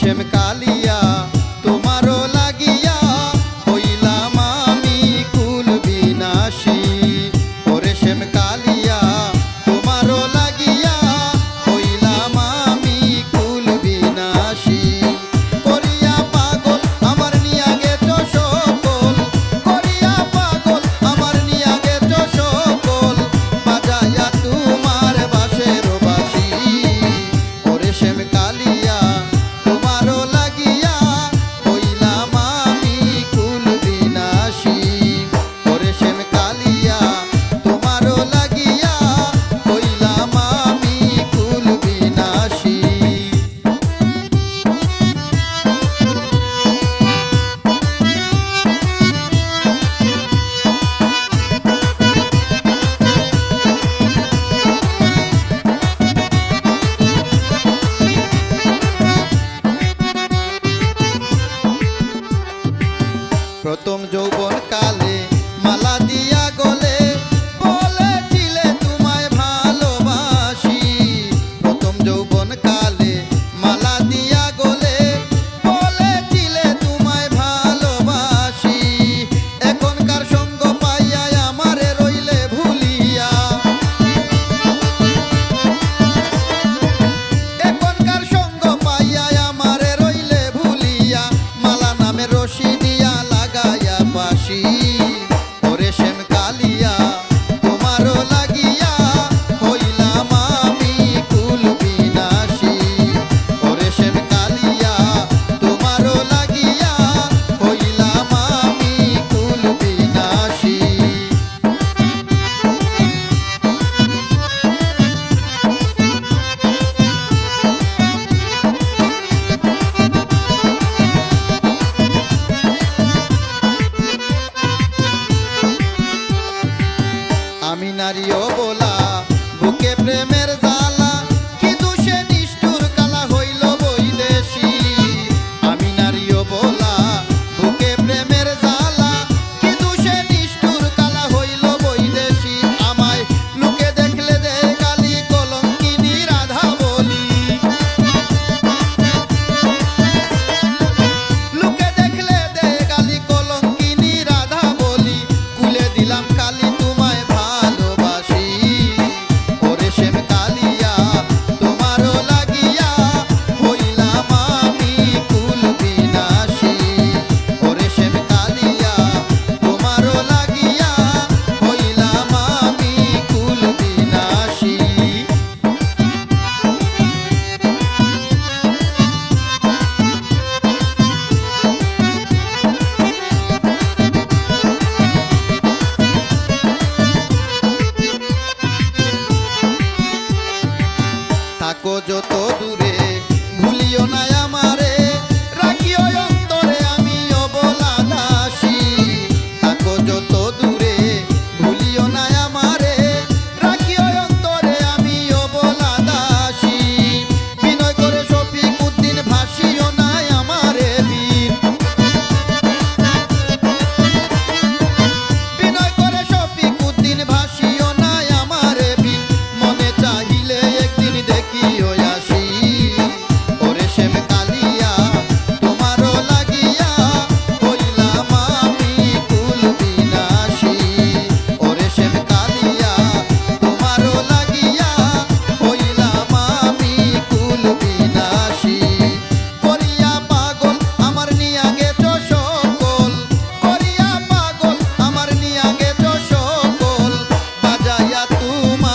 শ্যাম কালিয়া। প্রথম যৌবন কালে মালা দিয়া গলে বলেছিলে তোমায় ভালোবাসি। প্রথম যৌবন কালে আমি নারী ও বোলা বুকে প্রেমের দা যত দূরে ভুলিও না আমারে। রাখিও Oh my.